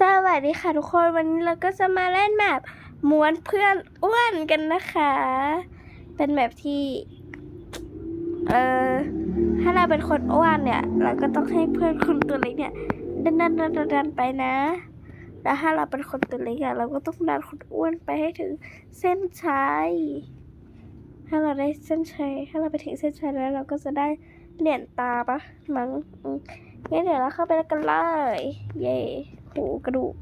สวัสดีค่ะทุกคนวันนี้เราก็จะมาเล่นแมปม้วนเพื่อนอ้วนกันนะคะ เป็นแมปที่ เอ่อถ้าเราเป็นคนอ้วนเนี่ย เราก็ต้องให้เพื่อนคนตัวเล็กเนี่ยดันดันดันดันไปนะแล้วถ้าเราเป็นคนตัวเล็กอะเราก็ต้องดันคนอ้วนไปให้ถึงเส้นชัยถ้าเราได้เส้นชัยถ้าเราไปถึงเส้นชัยแล้ว เราก็จะได้เหรียญตาปะมั้ง งั้นเดี๋ยวเราเข้าไปแล้วกันเลยเย่โหกระดูก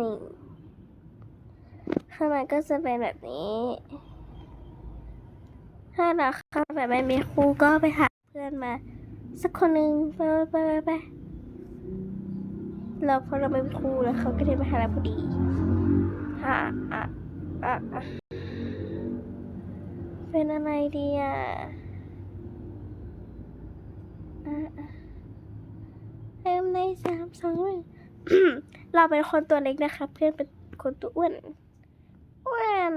นี่ข้างในก็จะเป็นแบบนี้ ถ้าเราเข้าแบบไม่มีครูก็ไปหาเพื่อนมา สักคนหนึ่งไปไปไปไป เราพอเราไม่มีครูแล้วเขาก็เดินมาหาเราพอดีอะอะอะอะเป็นอะไรดีอะอะอะเริ่มในสามสองหนึ่งเราเป็นคนตัวเล็กนะคะเพื่อนเป็นคนตัวอ้วนอ้วน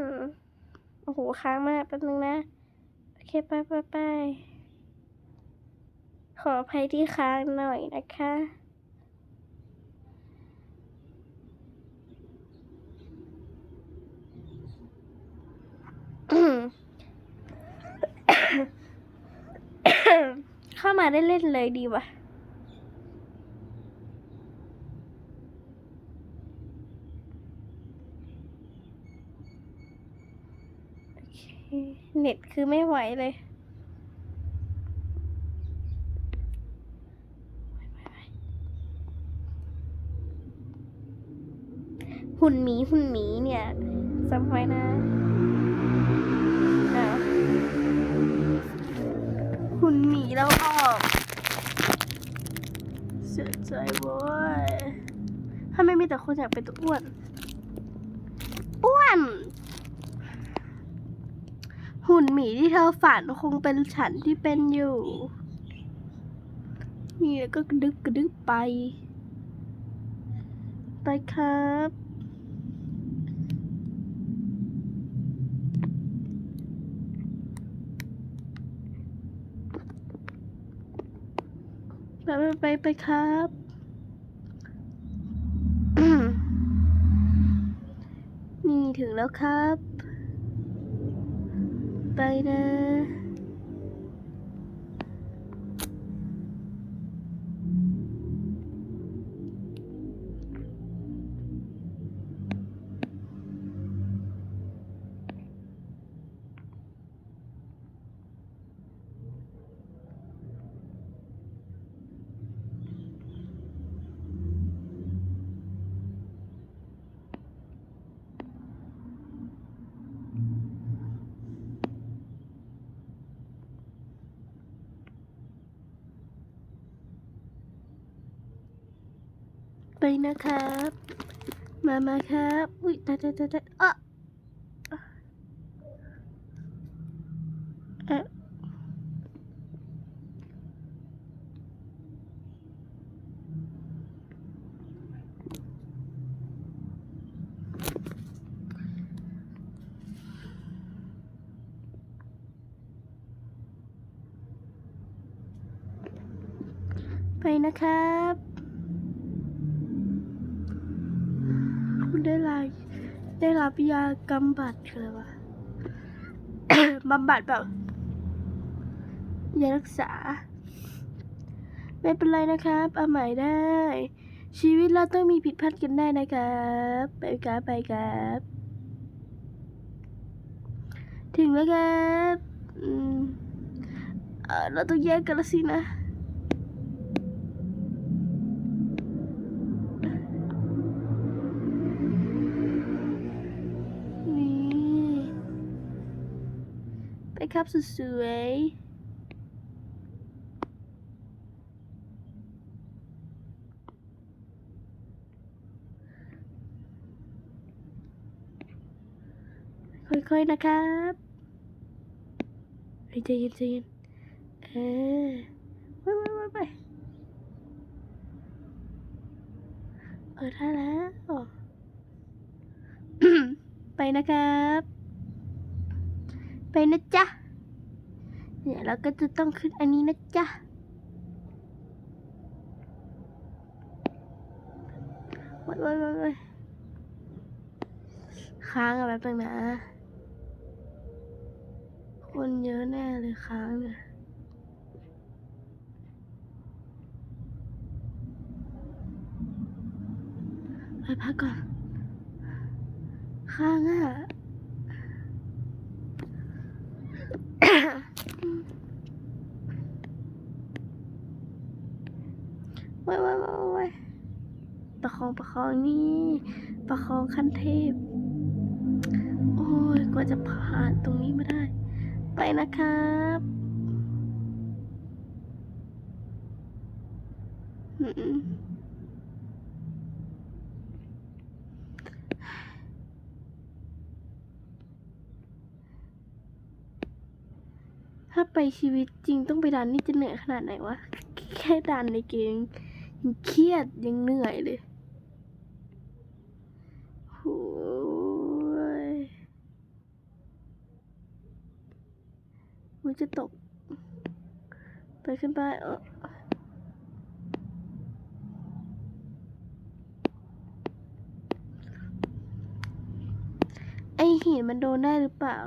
โอ้โหค้างมากแป๊บนึงนะโอเคไปไปไปขออภัยที่ค้างหน่อยนะคะ เข้ามาได้เล่นเลยดีวะเน็ตคือไม่ไหวเลยหุ่นหมีหุ่นหมีเนี่ยจำไว้นะ แล้วออกเสียใจเว้ยถ้าไม่มีแต่คนอยากเป็นตัวอ้วน อ้วน หุ่นหมีที่เธอฝันคงเป็นฉันที่เป็นอยู่ นี่แล้วก็กระดึบกระดึบไป ไปครับ ไปไปไปไปครับนี่ถึงแล้วครับ ไปนะ ไปนะครับ มามาครับ อุ้ยตายตายตายตายอะไปนะครับ ได้รับยากำบัดคืออะไรวะบำบัดแบบยารักษา ไม่เป็นไรนะครับ เอาใหม่ได้ ชีวิตเราต้องมีผิดพลาดกันได้นะครับ ไปครับไปครับ ถึงแล้วครับอืมเอ่อเราต้องแยกกันแล้วสินะ ครับสุดสวยค่อยๆนะครับใจเย็นใจเย็นเออไปไปไปไปเออได้แล้ว ไปนะครับ ไปนะจ๊ะ เดี๋ยวเราก็จะต้องขึ้นอันนี้นะจ๊ะ ว้ายว้ายว้ายว้ค้างอะแบบนึงนะ คนเยอะแน่เลยค้างเนี่ยไปพักก่อน ค้างอะ ว้ายว้ายว้ายว้ายประค องประคองนี่ ประคองขั้นเทพ โอ้ยกว่าจะผ่านตรงนี้มาได้ ไปนะครับถ้าไปชีวิตจริงต้องไปดันนี่จะเหนื่อยขนาดไหนวะ แค่ดันในเกมยังเครียดยังเหนื่อยเลย ยมันจะตก ไปขึ้นไปเออไอหินมันโดนได้หรือเปล่า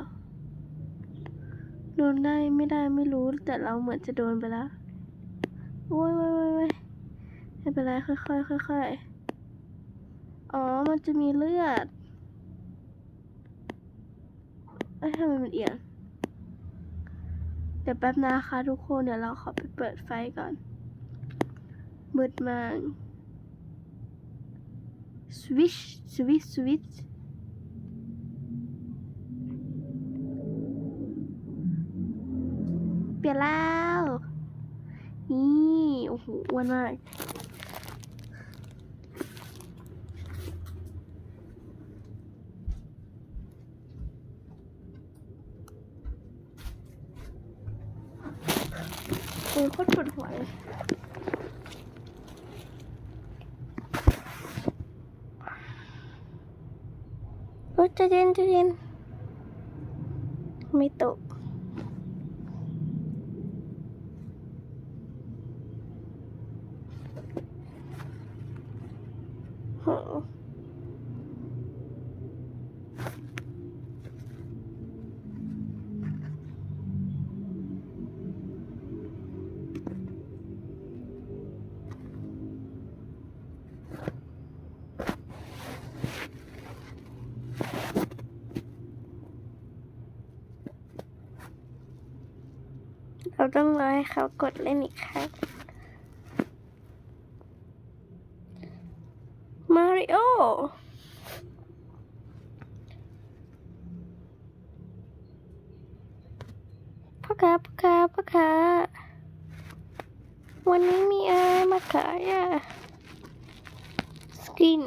โดนได้ไม่ได้ไม่รู้แต่เราเหมือนจะโดนไปแล้ว โอ้ยโอ้ยโอ้ยโอ้ยไม่เป็นไรค่อยๆค่อยๆ อ๋อ มันจะมีเลือดเอ้ยทำไมมันเอียง เดี๋ยวแป๊บนะคะทุกคน เดี๋ยวเราขอไปเปิดไฟก่อน มืดมากสวิชสวิชสวิชเปลี่ยนแล้ว นี่ โอ้โหอ้วนมาก อโคตรปวดหัวเลยโอ้ใจะเย็นใจะเย็นไม่ตก เราต้องรอให้เขากดเล่นอีกครั้งมาริโอพ่อค้าพ่อค้าพ่อค้าวันนี้มีอะไรมาขายอะสกิน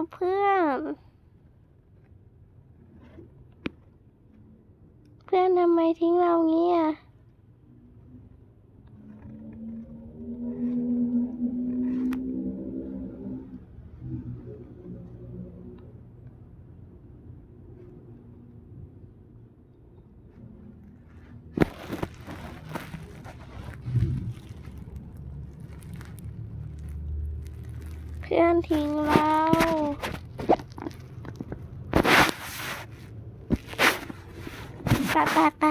เอาเพื่อน เพื่อนทำไมทิ้งเราเงี้ยเพื่อนทิ้งเรา ไปไปไป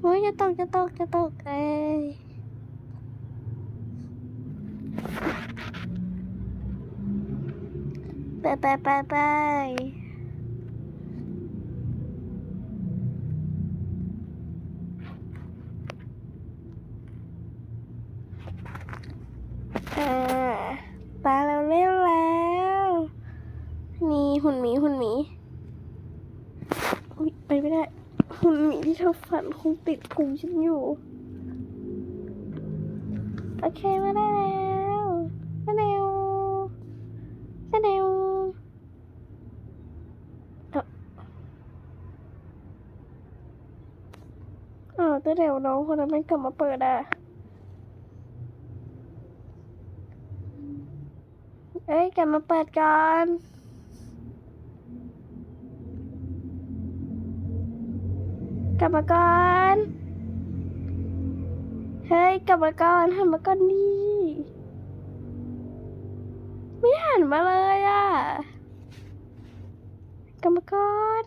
โอ้ยจ บายบายบายบาเราเล่นแล้วนี่หุ่นหมีหุ่นหมีไปไม่ได้ หุ่นหมีที่เธอฝันคงติดพุงฉันอยู่ โอเคมาได้แล้ว มาเร็วเออ้าวเดี๋ยวน้องคนนั้นไม่กลับมาเปิดอะ เอ้ยกลับมาเปิดก่อนกลับมาก่อน เฮ้ยกลับมาก่อนหันมาก่อนดิ ไม่หันมาเลยอะกลับมาก่อน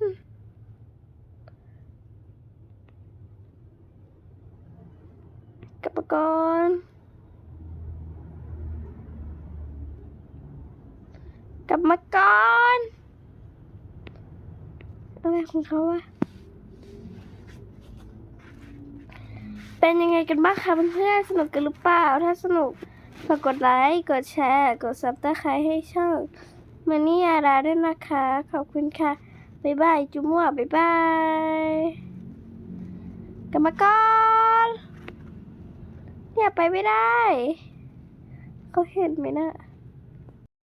กลับมาก่อนกลับมาก่อนอะไรของเขาอะเป็นยังไงกันบ้างคะเพื่อนๆสนุกกันหรือเปล่า ถ้าสนุก ฝากกดไลค์ กดแชร์ กดซับสไครต์ให้ช่องมันนี่อาราด้วยนะคะ ขอบคุณค่ะ บ๊ายบาย จุ๊มั่วบ๊ายบายกรรมาก่อนเนี่ยไปไม่ได้ เขาเห็นไหมนะ